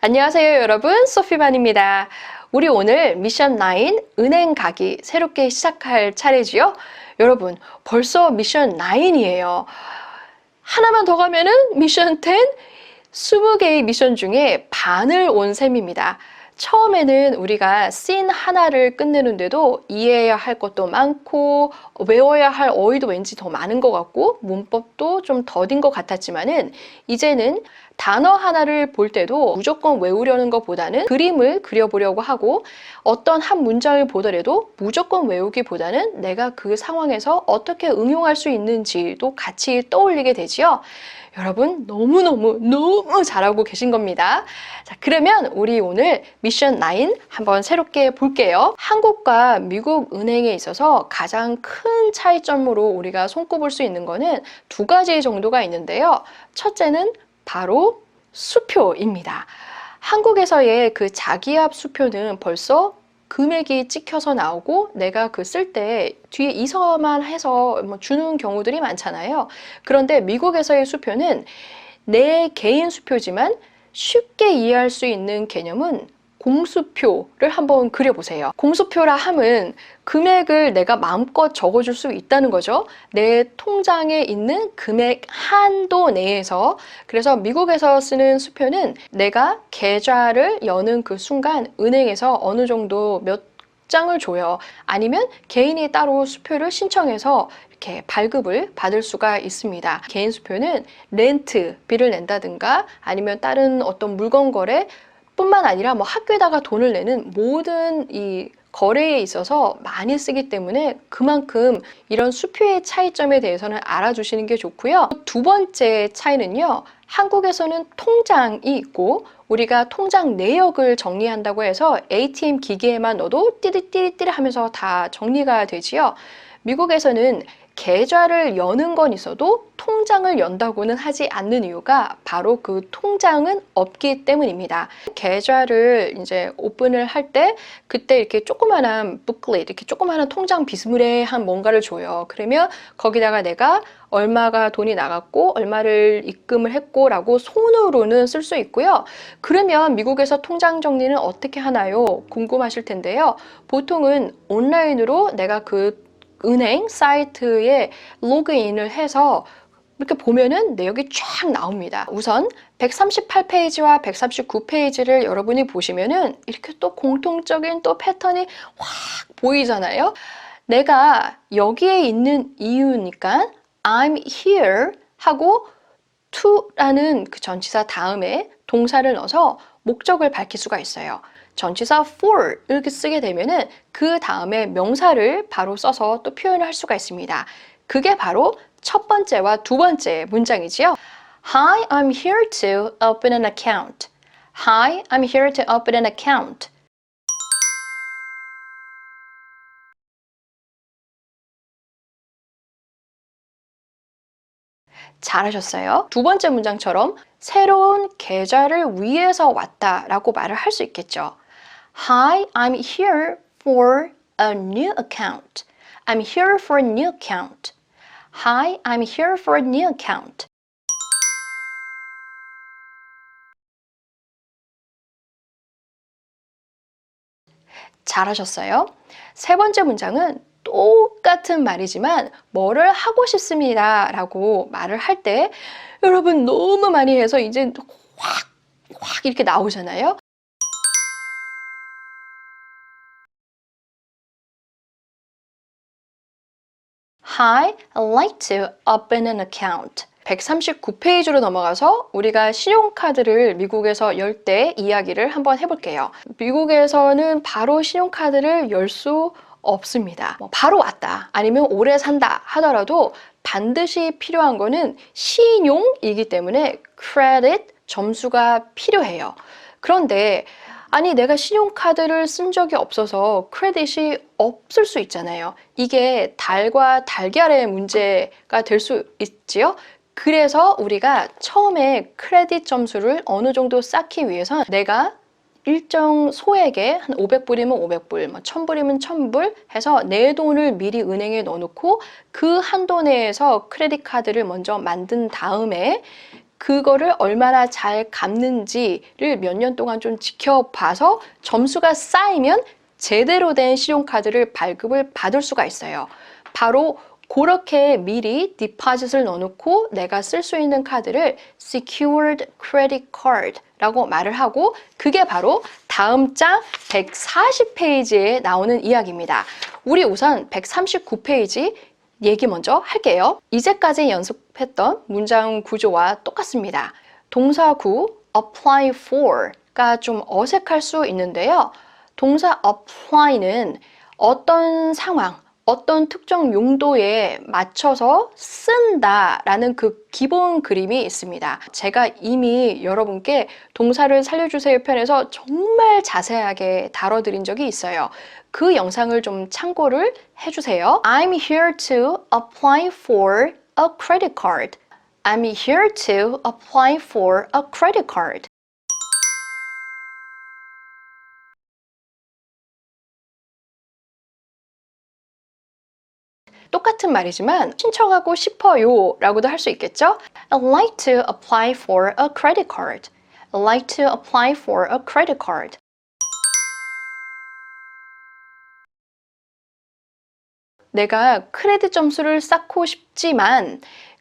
안녕하세요 여러분 소피반입니다. 우리 오늘 미션 9 은행 가기 새롭게 시작할 차례지요. 여러분 벌써 미션 9이에요. 하나만 더 가면은 미션 10 20개의 미션 중에 반을 온 셈입니다. 처음에는 우리가 씬 하나를 끝내는데도 이해해야 할 것도 많고 외워야 할 어휘도 왠지 더 많은 것 같고 문법도 좀 더딘 것 같았지만은 이제는 단어 하나를 볼 때도 무조건 외우려는 것보다는 그림을 그려보려고 하고 어떤 한 문장을 보더라도 무조건 외우기보다는 내가 그 상황에서 어떻게 응용할 수 있는지도 같이 떠올리게 되지요. 여러분 너무너무 너무 잘하고 계신 겁니다. 자, 그러면 우리 오늘 미션 9 한번 새롭게 볼게요. 한국과 미국 은행에 있어서 가장 큰 차이점으로 우리가 손꼽을 수 있는 거는 두 가지 정도가 있는데요. 첫째는 바로 수표입니다. 한국에서의 그 자기압 수표는 벌써 금액이 찍혀서 나오고 내가 그 쓸 때 뒤에 이서만 해서 뭐 주는 경우들이 많잖아요. 그런데 미국에서의 수표는 내 개인 수표지만 쉽게 이해할 수 있는 개념은 공수표를 한번 그려보세요. 공수표라 함은 금액을 내가 마음껏 적어줄 수 있다는 거죠. 내 통장에 있는 금액 한도 내에서. 그래서 미국에서 쓰는 수표는 내가 계좌를 여는 그 순간 은행에서 어느 정도 몇 장을 줘요. 아니면 개인이 따로 수표를 신청해서 이렇게 발급을 받을 수가 있습니다. 개인 수표는 렌트비를 낸다든가 아니면 다른 어떤 물건 거래 뿐만 아니라 뭐 학교에다가 돈을 내는 모든 이 거래에 있어서 많이 쓰기 때문에 그만큼 이런 수표의 차이점에 대해서는 알아주시는 게 좋고요. 두 번째 차이는요. 한국에서는 통장이 있고 우리가 통장 내역을 정리한다고 해서 ATM 기계에만 넣어도 띠리띠리띠리 하면서 다 정리가 되지요. 미국에서는 계좌를 여는 건 있어도 통장을 연다고는 하지 않는 이유가 바로 그 통장은 없기 때문입니다. 계좌를 이제 오픈을 할 때 그때 이렇게 조그만한 북클릿, 이렇게 조그만한 통장 비스무리한 뭔가를 줘요. 그러면 거기다가 내가 얼마가 돈이 나갔고 얼마를 입금을 했고 라고 손으로는 쓸 수 있고요. 그러면 미국에서 통장 정리는 어떻게 하나요? 궁금하실 텐데요. 보통은 온라인으로 내가 그 은행 사이트에 로그인을 해서 이렇게 보면은 내역이 쫙 나옵니다. 우선 138페이지와 139페이지를 여러분이 보시면은 이렇게 또 공통적인 또 패턴이 확 보이잖아요. 내가 여기에 있는 이유니까 I'm here 하고 to라는 그 전치사 다음에 동사를 넣어서 목적을 밝힐 수가 있어요. 전치사 for 이렇게 쓰게 되면은 그 다음에 명사를 바로 써서 또 표현을 할 수가 있습니다. 그게 바로 첫 번째와 두 번째 문장이지요. Hi, I'm here to open an account. Hi, I'm here to open an account. 잘하셨어요. 두 번째 문장처럼 새로운 계좌를 위해서 왔다 라고 말을 할 수 있겠죠. Hi, I'm here for a new account. I'm here for a new account. Hi, I'm here for a new account. 잘하셨어요. 세 번째 문장은 똑같은 말이지만 뭐를 하고 싶습니다 라고 말을 할 때 여러분 너무 많이 해서 이제 확, 확 이렇게 나오잖아요. Hi, I'd like to open an account. 139페이지로 넘어가서 우리가 신용카드를 미국에서 열 때 이야기를 한번 해볼게요. 미국에서는 바로 신용카드를 열 수 없습니다. 뭐 바로 왔다 아니면 오래 산다 하더라도 반드시 필요한 거는 신용이기 때문에 크레딧 점수가 필요해요. 그런데 아니 내가 신용카드를 쓴 적이 없어서 크레딧이 없을 수 있잖아요. 이게 달과 달걀의 문제가 될 수 있지요. 그래서 우리가 처음에 크레딧 점수를 어느 정도 쌓기 위해서 내가 일정 소액에 한 500불이면 500불, 뭐 1000불이면 1000불 해서 내 돈을 미리 은행에 넣어놓고 그 한도 내에서 크레딧 카드를 먼저 만든 다음에 그거를 얼마나 잘 갚는지를 몇 년 동안 좀 지켜봐서 점수가 쌓이면 제대로 된 신용카드를 발급을 받을 수가 있어요. 바로 그렇게 미리 디파짓을 넣어놓고 내가 쓸 수 있는 카드를 secured credit card라고 말을 하고 그게 바로 다음 장 140페이지에 나오는 이야기입니다. 우리 우선 139페이지 얘기 먼저 할게요. 이제까지 연습 했던 문장 구조와 똑같습니다. 동사구 apply for가 좀 어색할 수 있는데요. 동사 apply는 어떤 상황, 어떤 특정 용도에 맞춰서 쓴다라는 그 기본 그림이 있습니다. 제가 이미 여러분께 동사를 살려주세요 편에서 정말 자세하게 다뤄드린 적이 있어요. 그 영상을 좀 참고를 해주세요. I'm here to apply for a credit card. I'm here to apply for a credit card. 똑같은 말이지만 신청하고 싶어요 라고도 할 수 있겠죠? I'd like to apply for a credit card. I'd like to apply for a credit card. 내가 크레딧 점수를 쌓고 싶지만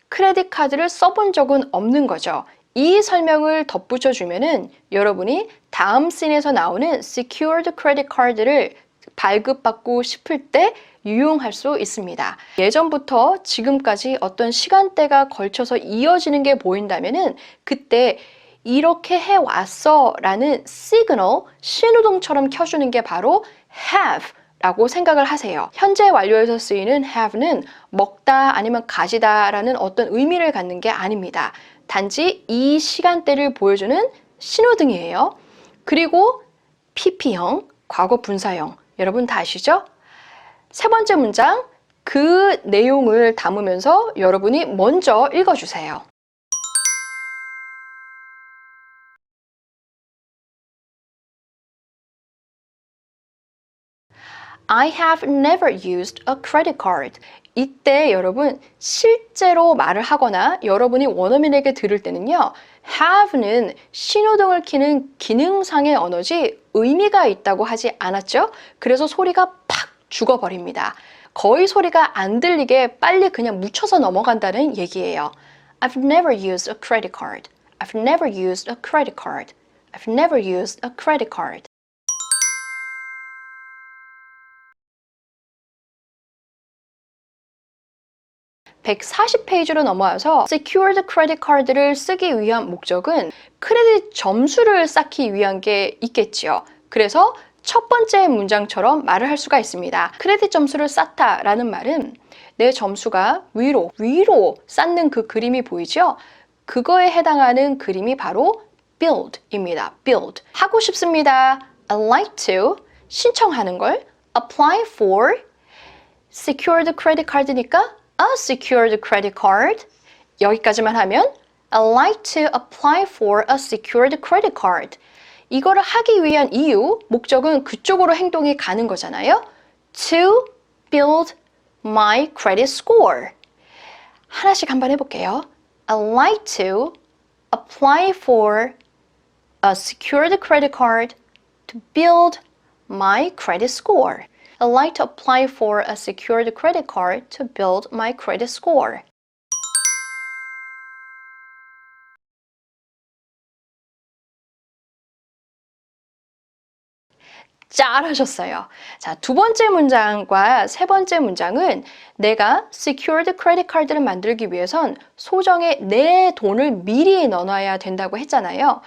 크레딧 카드를 써본 적은 없는 거죠. 이 설명을 덧붙여 주면은 여러분이 다음 씬에서 나오는 secured credit card를 발급받고 싶을 때 유용할 수 있습니다. 예전부터 지금까지 어떤 시간대가 걸쳐서 이어지는 게 보인다면은 그때 이렇게 해왔어 라는 시그널, 신호등처럼 켜주는 게 바로 have 라고 생각을 하세요. 현재 완료에서 쓰이는 have는 먹다 아니면 가지다 라는 어떤 의미를 갖는 게 아닙니다. 단지 이 시간대를 보여주는 신호등이에요. 그리고 PP형, 과거 분사형. 여러분 다 아시죠? 세 번째 문장, 그 내용을 담으면서 여러분이 먼저 읽어주세요. I have never used a credit card. 이때 여러분 실제로 말을 하거나 여러분이 원어민에게 들을 때는요. have는 신호등을 켜는 기능상의 언어지 의미가 있다고 하지 않았죠? 그래서 소리가 팍 죽어버립니다. 거의 소리가 안 들리게 빨리 그냥 묻혀서 넘어간다는 얘기예요. I've never used a credit card. I've never used a credit card. I've never used a credit card. (140페이지로) 넘어와서 secured credit card를 쓰기 위한 목적은 크레딧 점수를 쌓기 위한 게 있겠지요. 그래서 첫 번째 문장처럼 말을 할 수가 있습니다. 크레딧 점수를 쌓다 라는 말은 내 점수가 위로, 위로 쌓는 그 그림이 보이죠? 그거에 해당하는 그림이 바로 build입니다. build. 하고 싶습니다. I'd like to. 신청하는 걸 apply for. secured credit card니까 a secured credit card. 여기까지만 하면 I'd like to apply for a secured credit card. 이거를 하기 위한 이유, 목적은 그쪽으로 행동이 가는 거잖아요. To build my credit score. 하나씩 한번 해볼게요. I'd like to apply for a secured credit card to build my credit score. I'd like to apply for a secured credit card to build my credit score. 잘하셨어요. 자, 두 번째 문장과 세 번째 문장은 내가 secured credit card를 만들기 위해선 소정의 내 돈을 미리 넣어놔야 된다고 했잖아요.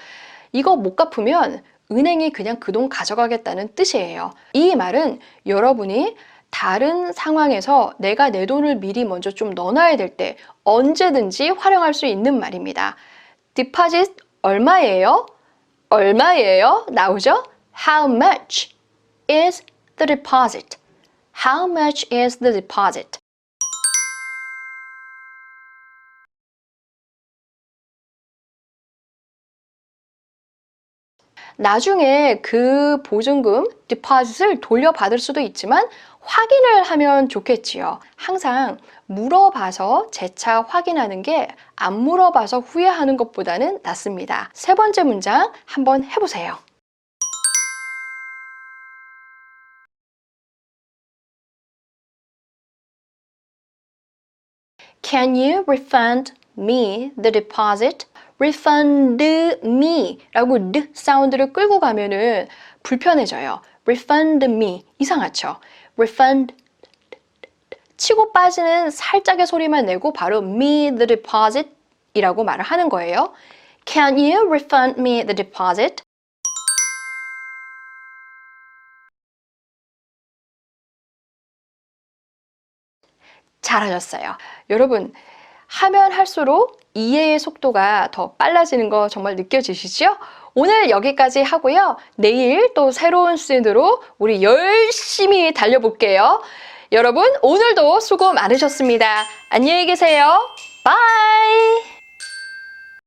이거 못 갚으면 은행이 그냥 그 돈 가져가겠다는 뜻이에요. 이 말은 여러분이 다른 상황에서 내가 내 돈을 미리 먼저 좀 넣어놔야 될 때 언제든지 활용할 수 있는 말입니다. 디파짓 얼마예요? 얼마예요? 나오죠? How much is the deposit? How much is the deposit? 나중에 그 보증금 디파짓을 돌려받을 수도 있지만 확인을 하면 좋겠지요. 항상 물어봐서 재차 확인하는 게 안 물어봐서 후회하는 것보다는 낫습니다. 세 번째 문장 한번 해보세요. Can you refund me the deposit? Refund me 라고 르 사운드를 끌고 가면은 불편해져요. refund me 이상하죠? refund 치고 빠지는 살짝의 소리만 내고 바로 me the deposit 이라고 말을 하는 거예요. Can you refund me the deposit? 잘하셨어요. 여러분, 하면 할수록 이해의 속도가 더 빨라지는 거 정말 느껴지시죠? 오늘 여기까지 하고요. 내일 또 새로운 시즌으로 우리 열심히 달려볼게요. 여러분, 오늘도 수고 많으셨습니다. 안녕히 계세요. 바이!